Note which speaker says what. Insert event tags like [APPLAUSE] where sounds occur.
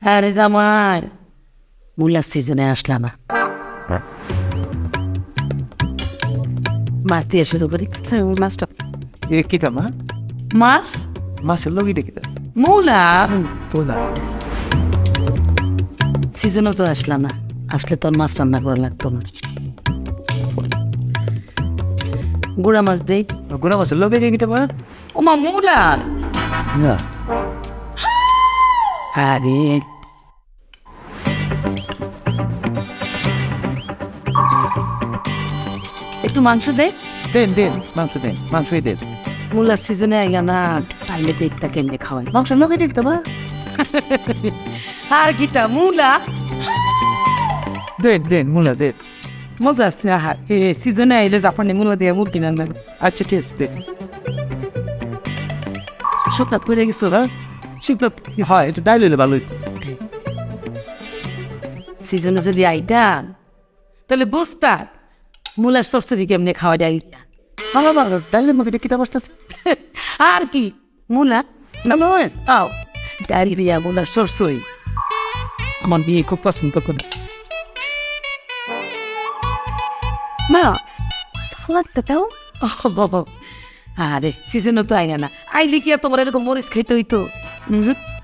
Speaker 1: আরে জামাই। মূলার সিজনে আসলাম। না মাছ দিয়ে শুরু করি। মাছটা।
Speaker 2: এ কিতা মা?
Speaker 1: মাছ?
Speaker 2: মাছের লগিটা কিতা
Speaker 1: মূলা?
Speaker 2: তোলা।
Speaker 1: সিজনও তো আসলাম না। আসলে তোর মাছ রান্না করা লাগতো না। গুড়া মাছ দেই।
Speaker 2: গুড়া মাছের লগে কিতা মা?
Speaker 1: ওমা মূলা।
Speaker 2: না।
Speaker 1: আরে একটু মাংস দে।
Speaker 2: দেন দেন মাংস দেন মাংসই দেন।
Speaker 1: মূলার সিজনে আইয়া না তাইলে পেটটা কেমনে খাওয়াই?
Speaker 2: মাংসের লগে কিতা মা
Speaker 1: আর গীতা মূলা?
Speaker 2: দেন দেন মুলা দেন।
Speaker 1: মজা আছে আহার এ সিজনে আইলে জাপানি মূলা দিয়ে মুরগি রান্না
Speaker 2: আচ্ছা ঠিক আছে দেন।
Speaker 1: শুকনাত করে গেছো না
Speaker 2: হয় একটু ডাইল হইলে ভালো
Speaker 1: সিজনে যদি আইতাম তাহলে বুঝতাম মূলার সরসরি কেমনে খাওয়া যায়?
Speaker 2: ভালো ভালো ডাইলের মধ্যে [LAUGHS]
Speaker 1: আর কি মূলা?
Speaker 2: না নয়।
Speaker 1: আও ডাল দিয়া মূলার সরসই আমার বিয়ে খুব পছন্দ করে। মা সালাদটা দাও। বাবা। আরে সিজনও তো আইনা না। আইলে কি আর তোমার এরকম মরিচ খাইতে হইতো? Bonjour.